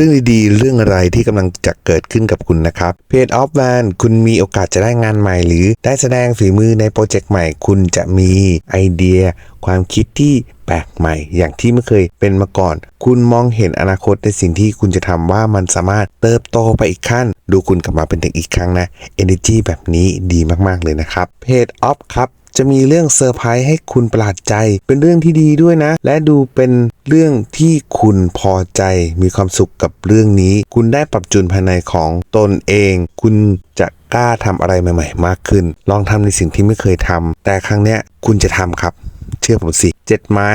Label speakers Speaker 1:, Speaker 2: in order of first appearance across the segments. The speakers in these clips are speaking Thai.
Speaker 1: รื่องดีๆ เรื่องอะไรที่กำลังจะเกิดขึ้นกับคุณนะครับเพจออฟแวนคุณมีโอกาสจะได้งานใหม่ หรือได้แสดงฝีมือในโปรเจกต์ใหม่ คุณจะมีไอเดีย ความคิดที่แปลกใหม่ อย่างที่ไม่เคยเป็นมาก่อน คุณมองเห็นอนาคตในสิ่งที่คุณจะทำว่ามันสามารถเติบโตไปอีกขั้น ดูคุณกลับมาเป็นเด็กอีกครั้งนะ Energy แบบนี้ดีมากๆเลยนะครับเพจออฟครับ จะมีเรื่องเซอร์ไพรส์ให้คุณประหลาดใจ เป็นเรื่องที่ดีด้วยนะ และดูเป็นเรื่องที่คุณพอใจมีความสุขกับเรื่องนี้ คุณได้ปรับจูนภายในของตนเอง คุณจะกล้าทำอะไรใหม่ ๆ มากขึ้น ลองทำในสิ่งที่ไม่เคยทำแต่ครั้งเนี้ยคุณจะทำครับ เชื่อผมสิเจ็ดไม้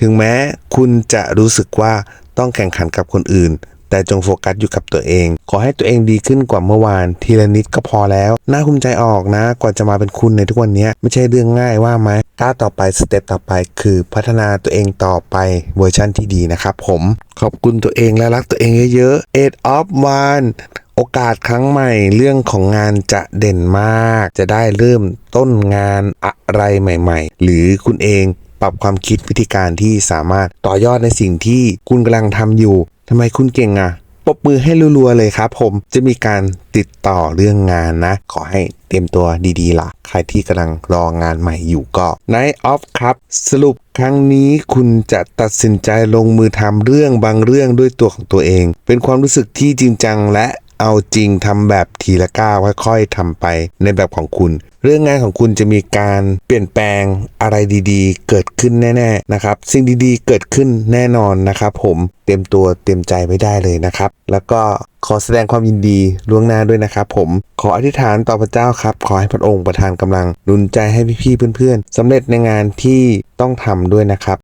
Speaker 1: ถึงแม้คุณจะรู้สึกว่าต้องแข่งขันกับคนอื่น แต่จงโฟกัสอยู่กับตัวเอง ขอให้ตัวเองดีขึ้นกว่าเมื่อวาน ทีละนิดก็พอแล้ว น่าภูมิใจออกนะ กว่าจะมาเป็นคุณในทุกวันนี้ไม่ใช่เรื่องง่ายว่าไหมก้าวต่อไปสเต็ปต่อไป คือพัฒนาตัวเองต่อไปเวอร์ชั่นที่ดีนะครับผมขอบคุณตัวเองและรักตัวเองเยอะๆ Eight of One โอกาสครั้งใหม่เรื่องของงานจะเด่นมาก จะได้เริ่มต้นงานอะไรใหม่ๆ หรือคุณเองปรับความคิดวิธีการที่สามารถต่อยอดในสิ่งที่คุณกำลังทำอยู่ ทำไมคุณเก่งอะปบมือให้รัวๆเลยครับผมจะมีการติดต่อเรื่องงานนะ ขอให้เตรียมตัวดีๆล่ะ ใครที่กำลังรองานใหม่อยู่ก็ Night of ครับ สรุปครั้งนี้คุณจะตัดสินใจลงมือทำเรื่องบางเรื่องด้วยตัวของตัวเอง เป็นความรู้สึกที่จริงจังและเอาจริงทำแบบทีละก้าวค่อยๆทำไปในแบบของคุณ เรื่องงานของคุณจะมีการเปลี่ยนแปลงอะไรดีๆ เกิดขึ้นแน่ๆนะครับ สิ่งดีๆ เกิดขึ้นแน่นอนนะครับ ผมเตรียมตัวเตรียมใจไว้ได้เลยนะครับ แล้วก็ขอแสดงความยินดีล่วงหน้าด้วยนะครับผมขออธิษฐานต่อพระเจ้าครับ ขอให้พระองค์ประทานกำลังนุนใจให้พี่ๆเพื่อนๆสำเร็จในงานที่ต้องทำด้วยนะครับ